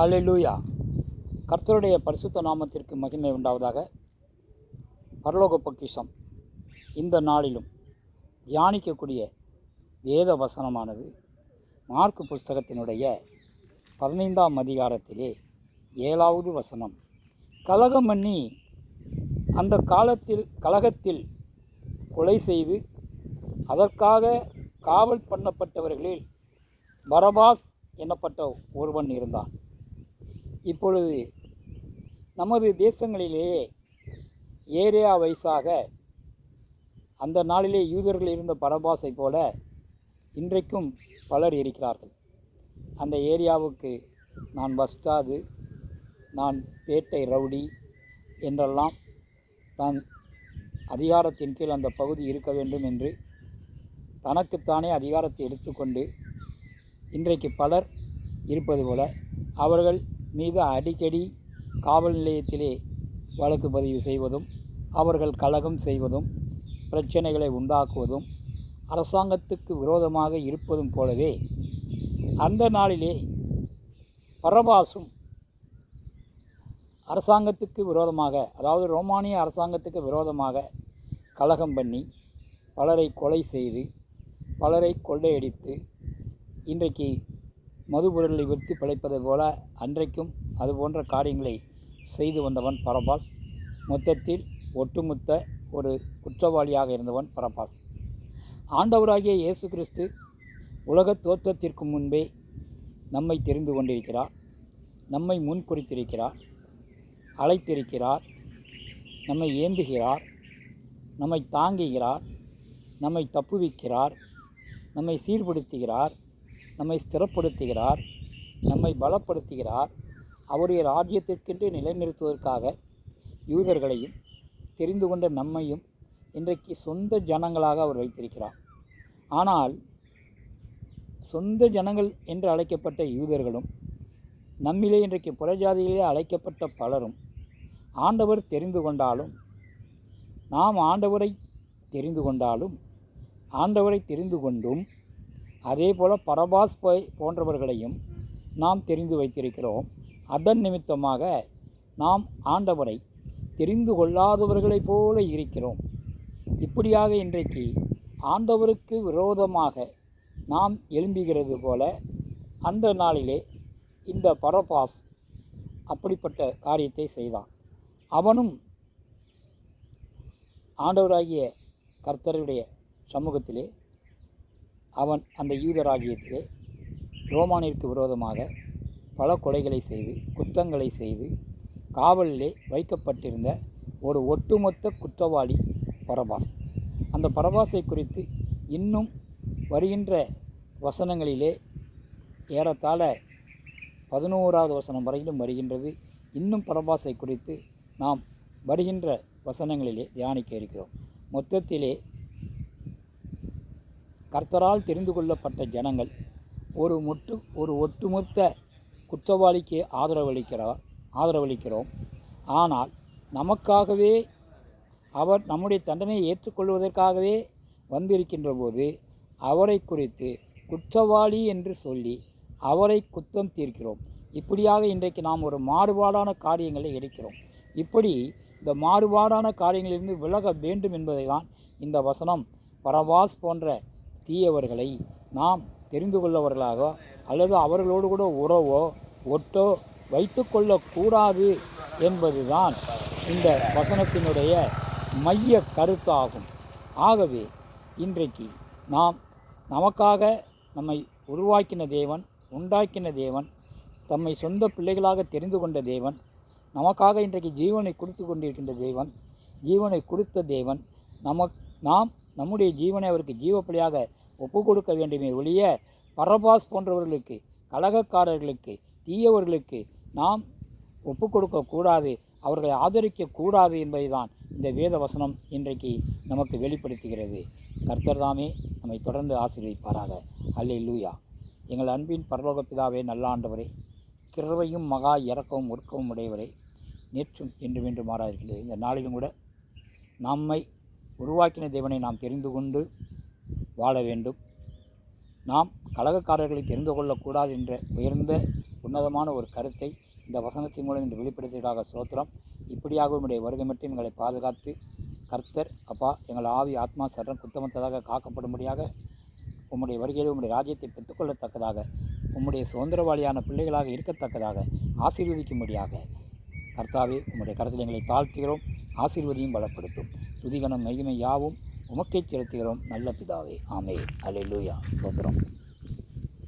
ஹalleluya. கர்த்தருடைய பரிசுத்த நாமத்திற்கு மகிமை உண்டாவதாக. பரலோக பொக்கிஷம். இந்த நாளிலும் தியானிக்கக்கூடிய வேத வசனமானது மார்க்கு புஸ்தகத்தினுடைய பதினைந்தாம் அதிகாரத்திலே ஏழாவது வசனம். கலகம் பண்ணி அந்த காலத்தில் கலகத்தில் கொலை செய்து அதற்காக காவல் பண்ணப்பட்டவர்களில் பரபாஸ் எனப்பட்ட ஒருவன் இருந்தான். இப்பொழுது நமது தேசங்களிலேயே ஏரியா வைஸாக அந்த நாளிலே யூதர்கள் இருந்த பரபாசை போல இன்றைக்கும் பலர் இருக்கிறார்கள். அந்த ஏரியாவுக்கு நான் வஸ்தாது நான் பேட்டை ரவுடி என்றெல்லாம் தான் அதிகாரத்தின் கீழ் அந்த பகுதி இருக்க வேண்டும் என்று தனக்குத்தானே அதிகாரத்தை எடுத்துக்கொண்டு இன்றைக்கு பலர் இருப்பது போல அவர்கள் மீது அடிக்கடி காவல் நிலையத்திலே வழக்கு பதிவு செய்வதும் அவர்கள் கலகம் செய்வதும் பிரச்சனைகளை உண்டாக்குவதும் அரசாங்கத்துக்கு விரோதமாக இருப்பதும் போலவே அந்த நாளிலே பரபாசும் அரசாங்கத்துக்கு விரோதமாக அதாவது ரோமானிய அரசாங்கத்துக்கு விரோதமாக கலகம் பண்ணி பலரை கொலை செய்து பலரை கொள்ளையடித்து இன்றைக்கு மதுபொருளை விற்று பிழைப்பதை போல அன்றைக்கும் அது போன்ற காரியங்களை செய்து வந்தவன் பரபாஸ் மொத்தத்தில் ஒட்டுமொத்த ஒரு குற்றவாளியாக இருந்தவன் பரபாஸ் ஆண்டவராகிய இயேசு கிறிஸ்து உலக தோற்றத்திற்கு முன்பே நம்மை தெரிந்து கொண்டிருக்கிறார். நம்மை முன்குறித்திருக்கிறார் அழைத்திருக்கிறார். நம்மை ஏந்துகிறார். நம்மை தாங்குகிறார். நம்மை தப்புவிக்கிறார். நம்மை சீர்படுத்துகிறார். நம்மை ஸ்திரப்படுத்துகிறார் நம்மை பலப்படுத்துகிறார். அவருடைய ராஜ்யத்திற்கென்று நிலைநிறுத்துவதற்காக யூதர்களையும் தெரிந்து கொண்ட நம்மையும் இன்றைக்கு சொந்த ஜனங்களாக அவர் வைத்திருக்கிறார். ஆனால் சொந்த ஜனங்கள் என்று அழைக்கப்பட்ட யூதர்களும் நம்மிலே இன்றைக்கு புறஜாதியிலே அழைக்கப்பட்ட பலரும் ஆண்டவர் தெரிந்து கொண்டாலும் நாம் ஆண்டவரை தெரிந்து கொண்டாலும் ஆண்டவரை தெரிந்து கொண்டும் அதே போல் பரபாஸ் போய் போன்றவர்களையும் நாம் தெரிந்து வைத்திருக்கிறோம். அதன் நிமித்தமாக நாம் ஆண்டவரை தெரிந்து கொள்ளாதவர்களைப் போல இருக்கிறோம். இப்படியாக இன்றைக்கு ஆண்டவருக்கு விரோதமாக நாம் எழும்புகிறது போல அந்த நாளிலே இந்த பரபாஸ் அப்படிப்பட்ட காரியத்தை செய்தான். அவனும் ஆண்டவராகிய கர்த்தருடைய சமூகத்திலே அவன் அந்த யூதராகியத்திலே ரோமானிற்கு விரோதமாக பல கொலைகளை செய்து குற்றங்களை செய்து காவலிலே வைக்கப்பட்டிருந்த ஒரு ஒட்டுமொத்த குற்றவாளி பரபாஸ். அந்த பரபாஸை குறித்து இன்னும் வருகின்ற வசனங்களிலே ஏறத்தாழ பதினோராவது வசனம் வரையிலும் வருகின்றது. இன்னும் பரபாசை குறித்து நாம் வருகின்ற வசனங்களிலே தியானிக்க இருக்கிறோம். மொத்தத்திலே கர்த்தரால் தெரிந்து கொள்ளப்பட்ட ஜனங்கள் ஒரு மொட்டு ஒரு ஒட்டுமொத்த குற்றவாளிக்கு ஆதரவளிக்கிறார் ஆதரவளிக்கிறோம். ஆனால் நமக்காகவே அவர் நம்முடைய தண்டனையை ஏற்றுக்கொள்வதற்காகவே வந்திருக்கின்ற போது அவரை குறித்து குற்றவாளி என்று சொல்லி அவரை குத்தம் தீர்க்கிறோம். இப்படியாக இன்றைக்கு நாம் ஒரு மாறுபாடான காரியங்களை எடுக்கிறோம். இப்படி இந்த மாறுபாடான காரியங்களிலிருந்து விலக வேண்டும் என்பதை தான் இந்த வசனம். பரவாஸ் போன்ற தீயவர்களை நாம் தெரிந்து கொள்ளவர்களாக அல்லது அவர்களோடு கூட உறவோ ஒட்டோ வைத்து கொள்ளக்கூடாது என்பதுதான் இந்த வசனத்தினுடைய மைய கருத்தாகும். ஆகவே இன்றைக்கு நாம் நமக்காக நம்மை உருவாக்கின தேவன் உண்டாக்கின தேவன் தம்மை சொந்த பிள்ளைகளாக தெரிந்து கொண்ட தேவன் நமக்காக இன்றைக்கு ஜீவனை கொடுத்து கொண்டிருக்கின்ற தேவன் ஜீவனை கொடுத்த தேவன் நமக் நாம் நம்முடைய ஜீவனை அவருக்கு ஜீவப்பலியாக ஒப்பு கொடுக்க வேண்டுமே ஒழிய பரபாஸ் போன்றவர்களுக்கு கழகக்காரர்களுக்கு தீயவர்களுக்கு நாம் ஒப்பு கொடுக்கக்கூடாது அவர்களை ஆதரிக்கக்கூடாது என்பதைதான் இந்த வேத வசனம் இன்றைக்கு நமக்கு வெளிப்படுத்துகிறது. கர்த்தர் தாமே நம்மை தொடர்ந்து ஆசீர்வதிப்பாராக. அல்லே லூயா எங்கள் அன்பின் பரலோக பிதாவே நல்லாண்டவரே கிருவையும் மகா இறக்கவும் ஒடுக்கவும் உடையவரே நேற்றும் என்று வென்று மாறாயிருக்கிறது இந்த நாளிலும் கூட நம்மை உருவாக்கின தேவனை நாம் தெரிந்து கொண்டு வாழ வேண்டும். நாம் கழகக்காரர்களை தெரிந்து கொள்ளக்கூடாது என்ற உயர்ந்த உன்னதமான ஒரு கருத்தை இந்த வசனத்தின் மூலம் இன்று வெளிப்படுத்தியதாக சோத்திரம். இப்படியாக உங்களுடைய வருகை மட்டும் எங்களை பாதுகாத்து கர்த்தர் அப்பா எங்கள் ஆவி ஆத்மா சரணம் குத்தமத்ததாக காக்கப்படும்படியாக உம்முடைய வருகையில் உம்முடைய ராஜ்யத்தை பெற்றுக்கொள்ளத்தக்கதாக உம்முடைய சுதந்திரவாளியான பிள்ளைகளாக இருக்கத்தக்கதாக ஆசீர்வதிக்கும்படியாக. கர்த்தாவே உம்முடைய கருத்தில் எங்களை தாழ்த்துகிறோம். ஆசீர்வதியும் பலப்படுத்தும். துதிகணம் மகிமை யாவும் உமக்கை செலுத்துகிறோம். நல்ல பிதாவே. ஆமே லூயா ஸ்தோத்திரம்.